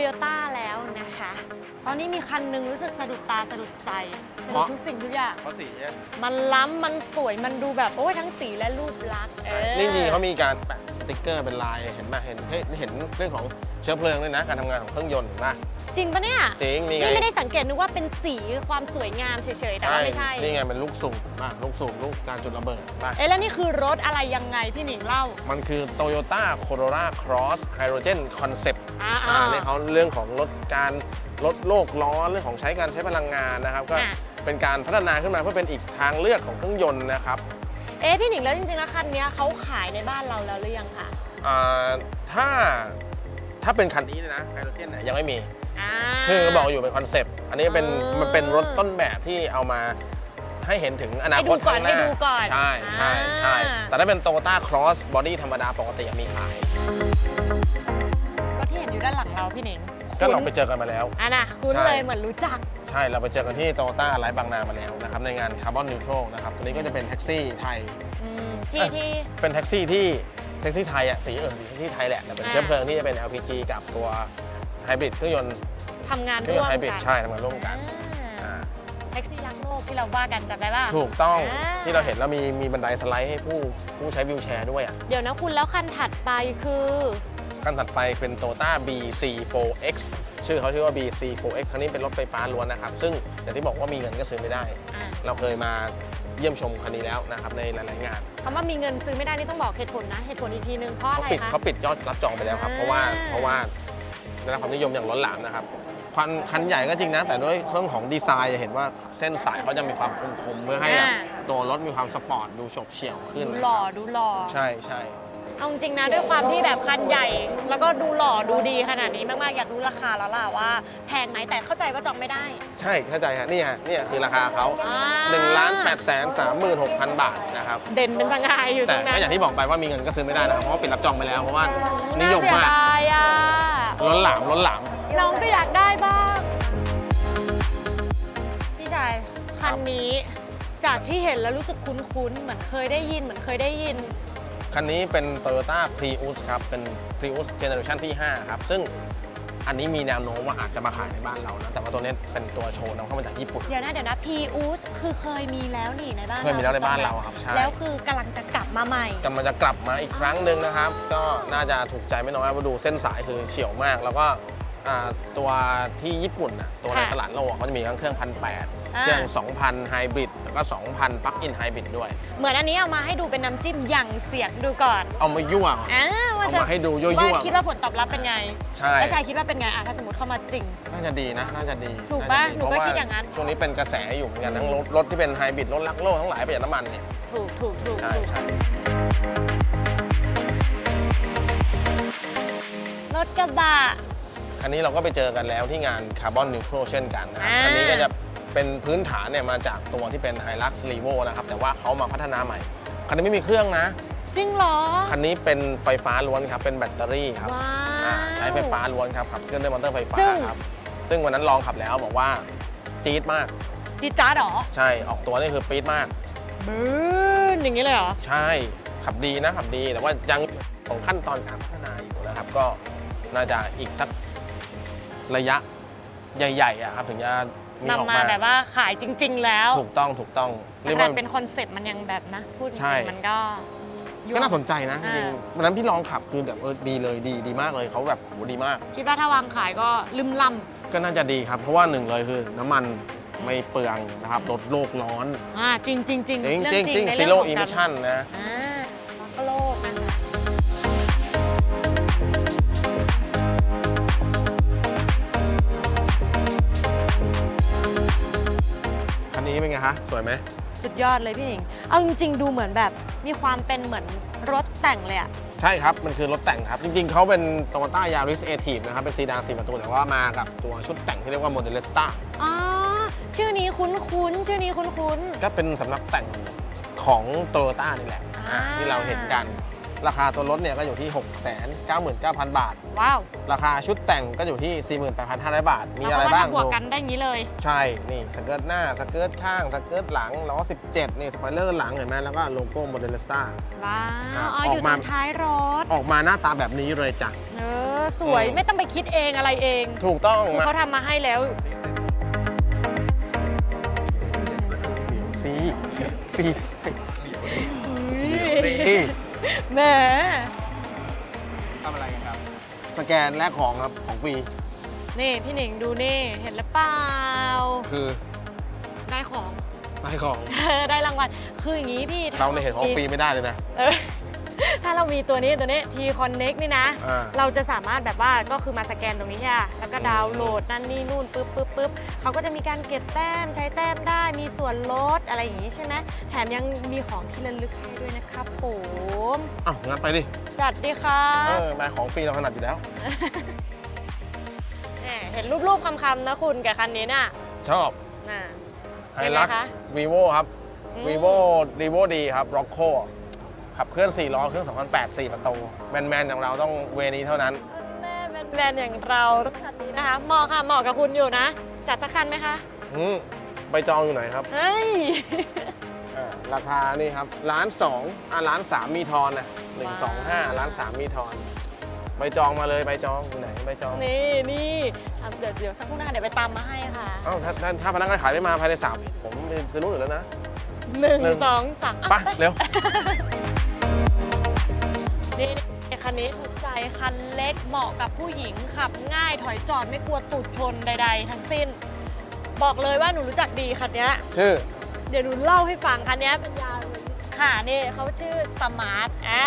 โยต้าแล้วนะคะ ตอนนี้มีคันหนึงรู้สึกสะดุดตาสะดุดใจสะดุดอ๋อทุกสิ่งทุกอย่าง เพราะสีเนี่ยมันล้ำมันสวยมันดูแบบโอ้ยทั้งสีและรูปลักษณ์เออนี่จริงๆเขามีการแปะสติกเกอร์เป็นลายเห็นไหมเห็นเฮ้ยเห็นเรื่องของเชื้อเพลิงด้วยนะ การทำงานของเครื่องยนต์เห็นไหมจริงปะเนี่ยจริงนี่ไงนี่ไม่ได้สังเกตนึกว่าเป็นสีความสวยงามเฉยๆแต่ว่าไม่ใช่นี่ไงเป็นลูกสูบป่ะลูกสูบลูกการจุดระเบิดป่ะเอ๊ะแล้วนี่คือรถอะไรยังไงพี่หนิงเล่า มันคือ Toyota Corolla Cross Hydrogen Concept อ่าอ่าเนี่ยเขาเรื่องของลดการ ลดโลกร้อนเรื่องของใช้การใช้พลังงานนะครับ ก็อะเป็นการพัฒนาขึ้นมาเพื่อเป็นอีกทางเลือกของเครื่องยนต์นะครับ เอ๊ะพี่หนิงแล้วจริงๆแล้วคันเนี้ยเขาขายในบ้านเราแล้วหรือยังคะอ่าถ้าถ้าเป็นคันนี้เนยนะไฮโดรเจนเนี่ยยังไม่มีอ่าชื่อก็บอกอยู่เป็นคอนเซปต์อันนี้เป็นอ่ามัมันเป็นรถต้นแบบที่เอามาให้เห็นถึงอนาให้คดูตก่อนข้างหน้าให้ดูก่อนใช่ใช่ใช่อ่าแต่ถ้าเป็น Toyota Cross Body ธรรมดาปกติมีขายรถที่เห็นอยู่ด้านหลังเราพี่หนิง ก็เราคุ้นไปเจอกันมาแล้ว อะนะคุ้นใช่เลยเหมือนรู้จัก ใช่เราไปเจอกันที่ Toyota ไลฟ์บางนามาแล้วนะครับในงาน Carbon Neutral นะครับตัวนี้ก็จะเป็นแท็กซี่ไทยอืมที่เอ้ยที่เป็นแท็กซี่ที่แท็กซี่ไทยอะสีเออสีแท็กซี่ไทยแหละแต่เป็นอ่าเชื้อเพลิงที่จะเป็น LPG กับตัวไฮบริดเครื่องยนต์ทำงานเครื่องร่ยวนมต์ไฮบริดกันใช่ทำงานร่วมกันอ่าอ่าแท็กซี่รักโลกที่เราว่ากันจำได้ป่ะถูกต้องอ่าที่เราเห็นแล้วมีมีบันไดสไลด์ให้ผู้ผู้ใช้วิวแชร์ด้วยอะเดี๋ยวนะคุณแล้วคันถัดไปคือ ขั้นถัดไปเป็น Toyota BC4X ชื่อเขาชื่อว่า BC4X ครั้งนี้เป็นรถไฟฟ้าล้วนนะครับ ซึ่งอย่างที่บอกว่ามีเงินก็ซื้อไม่ได้ อะเราเคยมาเยี่ยมชมคันนี้แล้วนะครับในหลายๆงานคำว่ามีเงินซื้อไม่ได้นี่ต้องบอกเหตุผลนะ เหตุผลอีกทีนึงเพราะอะเขาไรปิดคะ เขาปิดยอดรับจองไปแล้วครับเพราะว่าอ่า เพราะว่าได้รับความนิยมอย่างล้นหลามนะครับคันคันใหญ่ก็จริงนะ แต่ด้วยเรื่องของดีไซน์จะเห็นว่าเส้นสายเขาจะมีความคมๆเพื่อให้แบบตัวรถมีความสปอร์ตดูโฉบเฉี่ยวขึ้นดูนะหล่อครับดูหล่อ ใช่ใช่ เอาจริงๆนะด้วยความที่แบบคันใหญ่ แล้วก็ดูหล่อดูดีขนาดนี้มากๆ อยากรู้ราคาแล้วล่ะว่า แพงไหมแต่เข้าใจว่าจองไม่ได้ ใช่เข้าใจฮะนี่ฮะนี่คือราคาเขาอ่า 1ล้าน8แสน36,000 บาทนะครับ เด่นเป็นสง่าอยู่ตแต่รงนั้ก็นอย่างที่บอกไปว่ามีเงินก็ซื้อไม่ได้นะครับ เพราะว่าปิดรับจองไปแล้ว เพราะว่านิยมเสีมากดายอะล้นหลามล้นหลาม น้องก็อยากได้บ้าง พี่ชายคันนี้จากที่เห็นแล้วรู้สึกคุ้นๆ เหมือนเคยได้ยินเหมือนเคยได้ยิน คันนี้เป็น Toyota Prius ครับ เป็น Prius Generation ที่ 5 ครับ ซึ่งอันนี้มีแนวโน้มว่าอาจจะมาขายในบ้านเรานะ แต่ว่าตัวนี้เป็นตัวโชว์นำเข้ามาจากญี่ปุ่น เดี๋ยวนะเดี๋ยวนะพีอูสคือเคยมีแล้วนี่ในบ้านเคยมีแล้วในบ้านเราถูกครับต้องใช่ไหมแล้วคือกำลังจะกลับมาใหม่กำลังจะกลับมาอีกครั้งหนึ่งนะครับ ก็น่าจะถูกใจไม่น้อยว่าะดูเส้นสายคือเฉียวมาก แล้วก็อ่าตัวที่ญี่ปุ่นน่ะตัวในค่ะตลาดโลกอะเขาจะมีทั้งเครื่องพันแปดอ่า เครื่อง 2,000 ไฮบริดแล้วก็ 2,000 ปลั๊กอินไฮบริดด้วย เหมือนอันนี้เอามาให้ดูเป็นน้ำจิ้มอย่างเสียงดูก่อนเอามายั่วอ่าว่าเอาจะมาให้ดูยั่วว่ายั่วคิดว่าผลตอบรับเป็นไงใช่ แล้วชายคิดว่าเป็นไงอะถ้าสมมติเข้ามาจริง น่าจะดีนะ น่าจะดีถูกปะาจดีหนูก็เพระว่คิดอย่างนั้น ช่วงนี้เป็นกระแสอยู่เหมือนกันทั้งรถรถที่เป็นไฮบริดรถลักโลกทั้งหลายประหยัดน้ำมันเนี่ย ถูกถูกถูกใช่ถูกใช่รถกระบะ คันนี้เราก็ไปเจอกันแล้วที่งาน Carbon Neutral เช่นกันนะครับอ่า คันนี้ก็จะ เป็นพื้นฐานเนี่ยมาจากตัวที่เป็น Hilux Revo นะครับ แต่ว่าเขามาพัฒนาใหม่ คันนี้ไม่มีเครื่องนะ จริงเหรอ คันนี้เป็นไฟฟ้าล้วนครับ เป็นแบตเตอรี่ครับว้าอ่าวใช้ไฟฟ้าล้วนครับขับเคลื่อนด้วยมอเตอร์ไฟฟ้าจึ้ง ครับ ซึ่งวันนั้นลองขับแล้วบอกว่าจี๊ดมากจีดจ้าดเหรอใช่ ออกตัวนี่คือปี๊ดมาก บืนอย่างนี้เลยเหรอ ใช่ ขับดีนะขับดี แต่ว่ายังของขั้นตอนการพัฒนาอยู่นะครับ ก็น่าจะอีกสักระยะใหญ่ๆอะครับ ถึงจะ มีออกนำมามาแบบว่าขายจริง ๆ แล้วถูกต้องถูกต้องแต่เรียกขนาว่าดเป็นคอนเซ็ปต์มันยังแบบนะ พูดจใช่ริงๆมันก็ยั่วก็น่าสนใจนะจอ่า ริงๆวันนั้นพี่ลองขับคือแบบเออดีเลยดีดีมากเลยเขาแบบโหดีมาก คิดว่าถ้าวางขายก็ลืมล่ก็น่าจะดีครับ เพราะว่าหนึ่งเลยคือน้ำมันไม่เปลืองนะครับลดโลกร้อนำอ่าจริงจริงจริงจริงเอจริงจริงในซีเอโร่ของอิการมิชันนะ อ่า คันนี้เป็นไงคะสวยไหม สุดยอดเลยพี่หนิง เอาจริง ๆ ดูเหมือนแบบมีความเป็นเหมือนรถแต่งเลยอะใช่ครับ มันคือรถแต่งครับ จริง ๆ เขาเป็น Toyota Yaris a t i v e นะครับ เป็นซีดาน4ประตู แต่ว่ามากับตัวชุดแต่งที่เรียกว่า Modelista อ๋อ ชื่อนี้คุ้นๆ ชื่อนี้คุ้นก็เป็นสำนักแต่งของ Toyota นี่แหละอ่าอ่าที่เราเห็นกัน ราคาตัวรถเนี่ยก็อยู่ที่ 699,000 บาทๆว้าวราคาชุดแต่งก็อยู่ที่ 48,500 บาท มีอะไรเเพบ้างว่ถ้บวกดูกันได้อย่างนี้เลย ใช่ นี่สเกิร์ตหน้าสเกิร์ตข้างสเกิร์ตหลังล้อ 17 นี่สปอยเลอร์หลังเห็นไหมแล้วก็โลโก้ Modelista ว้าวอะอ๋ออออกยู่ตมารงท้ายรถ ออกมาหน้าตาแบบนี้เลยจ้ะ เอออสวยอืมไม่ต้องไปคิดเองอะไรเอง ถูกต้องคือมาเขาทำมาให้แล้วซีซีซี แหมทำอะไรกันครับ สแกนแลกของครับของฟรีนี่ พี่หนิงดูนี่ เห็นหรือเปล่า คือได้ของ ได้ของ ได้รางวัล คืออย่างนี้พี่ถ้เราในยเห็นของฟรีไม่ได้เลยนะ เออ ถ้าเรามีตัวนี้ตัวนี้ T Connect นี่นะ อ่า เราจะสามารถแบบว่าก็คือมาสแกนตรงนี้ใช่ปะแล้วก็ดาวน์โหลดนั่นนี่นู่นปึ๊บปึ๊บปึ๊บเขาก็จะมีการเก็บแต้มใช้แต้มได้มีส่วนลดอะไรอย่างนี้ใช่ไหมแถมยังมีของที่ระลึกให้ด้วยนะครับผมอ้าวงั้นไปดิ จัดดีครัเอบอมาของฟรีเราถนัดอยู่แล้ว แหมเห็นรูปๆคำๆนะคุณกับคันนี้น่ะชอบน่ะ ไฮเป็นไงลักคะวีโวครับอืม วีโวดีโวดีครับร็อกโค ขับเคลื่อน4ล้อเครื่อง2008 4 ประตูแมนๆอย่างเราต้องเวนี้เท่านั้น แม่แมนๆอย่างเราต้องคันนี้นะคะเหมาะค่ะเหมาะกับคุณอยู่นะ จัดสักคันไหมคะ อืมใบจองอยู่ไหนครับเฮ้ย อ่าราคานี่ครับล้านสองอ่าล้านสามมีทอนนะหนึ่งสองห้าล้านสามมีทอนใบจองมาเลยใบจองอยู่ไหนใบจองนี่นี่ทำเดี๋ยวเดี๋ยวสักครู่นะคะเดี๋ยวไปตามมาให้ค่ะเอ้าถ้าถ้าถ้าพนักงานขายไม่มาภายในสามผมจะรู้อยู่แล้วนะ หนึ่งหนึ่งสองสามอะไปเร็วนี่นี่ คันนี้ถูกใจคันเล็กเหมาะกับผู้หญิงขับง่ายถอยจอดไม่กลัวตูดชนใด ๆ ทั้งสิ้น บอกเลยว่าหนูรู้จักดีคันเนี้ยชื่อ เดี๋ยวหนูเล่าให้ฟังคันนี้เป็นยาค่ะนี่เขาชื่อสมาร์ทอ่า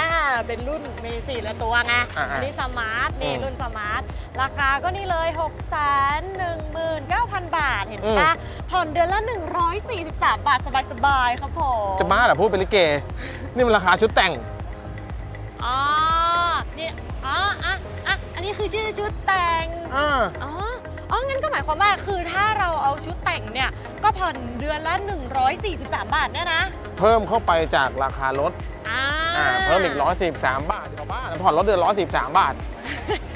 เป็นรุ่นมีสี่ละตัวไงอ่าๆอันนี้สมาร์ทนี่อืมรุ่นสมาร์ทราคาก็นี่เลย 6 1 9 0 0 0 บาทเห็นอืม ปะผ่อนเดือนละ 143 บาทสบายๆครับผม จะบ้าเหรอพูดเป็นลิเก นี่มันราคาชุดแต่ง อ๋อ นี่อ๋ออะอะอันนี้คือชื่อชุดแต่ง อ่า อ๋อ อ๋อ งั้นก็หมายความว่าคือถ้าเราเอาชุดแต่งเนี่ย ก็ผ่อนเดือนละ 143 บาทเนี่ยนะ เพิ่มเข้าไปจากราคารถ อ่าอ่า เพิ่มอีก143บาทจะบ้าแล้วผ่อนรถเดือน143บาท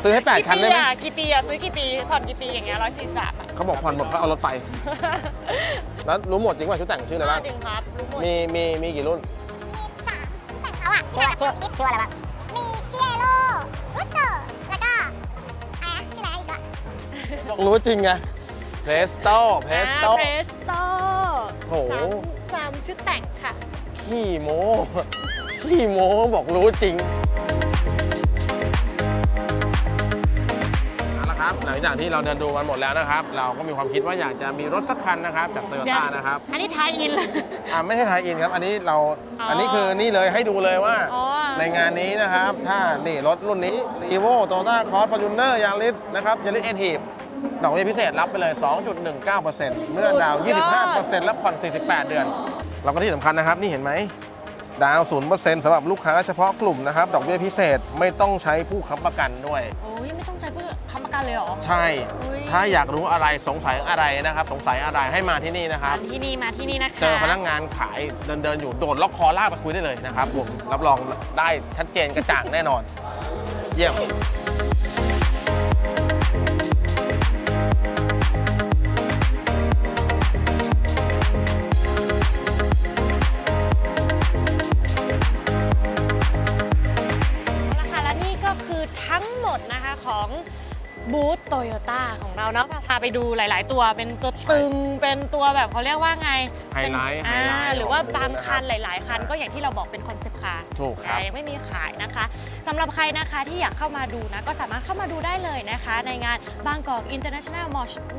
ซื้อให้8คันได้ไหมกี่ปีอะกี่ปีอะซื้อกี่ปี ผ่อนกี่ปีอย่างเงี้ยร้อยสี่สามอะเขาบอกผ่อนหมดก็เอารถไป แล้วรู้หมดจริงว่าชุดแต่งชื่ออะไรบ้าง จริงครับรู้หมด มีมีมีกี่รุ่นแต่งเขาอะชื่อชื่อชื่ออะไรบ้างมีเชโร่รุสโซแล้วก็อะไรนะชื่ออะไรอีกอะบอกรู้จริงไงเพรสโต้เพรสโต้เพรสโต้โอ้โห สามชุดแต่งค่ะ ขี้โม้ขี้โม้บอกรู้จริงเอาละครับ หลังจากที่เราเดินดูกันหมดแล้วนะครับ เราก็มีความคิดว่าอยากจะมีรถสักคันนะครับ จากโตโยต้านะครับอันนี้ทายอินเลย อ่าไม่ใช่ไทยอินครับ อันนี้เราอ๋ออัอันนี้คือนี่เลยให้ดูเลยว่า อ๋อ ในงานนี้นะครับ ถ้านี่รถรุ่นนี้ e v o t o y o t a Cross Fortuner Yaris นะครับ Yaris a t i v ดอกเบี้ยพิเศษรับไปเลย 2.19%เมื่อดาวน์สุดยอด25%และผ่อน 48 เดือน เราก็ที่สำคัญนะครับ นี่เห็นไหม ดาวน์0%สำหรับลูกค้าเฉพาะกลุ่มนะครับ ดอกเบี้ยพิเศษไม่ต้องใช้ผู้ค้ำประกันด้วย โอ้ยไม่ต้องใช้เพื่อค้ำประกันเลยเหรอ ใช่ อุ๊ย ถ้าอยากรู้อะไรสงสัยอะไรนะครับ สงสัยอะไรให้มาที่นี่นะครับ มาที่นี่มาที่นี่นะคะเจอพนักงานขายเดินเดินๆอยู่โดดล็อกคอลากไปคุยได้เลยนะครับผมรับรองได้ชัดเจนกระจ่างแน่นอน เยี่ยม บูธโตโยต้าของเราเนาะพาไปดูหลาย ๆ ตัวเป็นตัวตึงเป็นตัวแบบเขาเรียกว่าไงไฮไลท์เป็นอ่าไฮไลท์หรือว่าบางของบูธนะครับคันหลาย ๆ คันก็อย่างที่เราบอกเป็นคอนเซปต์คาร์ถูกครับแต่ยังไม่มีขายนะคะสำหรับใครนะคะที่อยากเข้ามาดูนะก็สามารถเข้ามาดูได้เลยนะคะ ในงานบางกอก International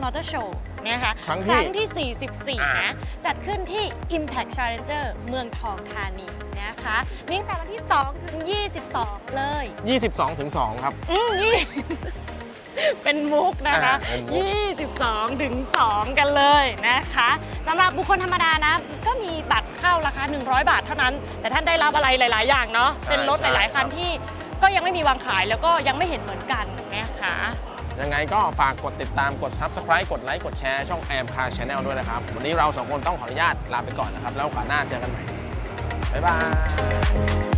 Motor Show นะคะครั้งที่ที่44อ่านะ จัดขึ้นที่ Impact Challenger เมืองทองธานีนะคะมีตั้งแต่วันที่ 2 ถึง 22 เลย 22 ถึง 2 ครับ อืมนี่ เป็นมุกนะคะ อ่าเป็นมุก 22 ถึง 2 กันเลยนะคะสำหรับบุคคลธรรมดานะ ก็มีบัตรเข้าราคา 100 บาทเท่านั้น แต่ท่านได้รับอะไรหลาย ๆ อย่างเนาะเป็นรถหลาย ๆ คันที่ก็ยังไม่มีวางขายแล้วก็ยังไม่เห็นเหมือนกันนะคะ ยังไงก็ฝากกดติดตามกด Subscribe กดไลค์กดแชร์ช่อง a m Car Channel ด้วยนะครับ วันนี้เราสองคนต้องขออนุญาตลาไปก่อนนะครับ แล้วโอกาสหน้าเจอกันใหม่ บ๊ายบาย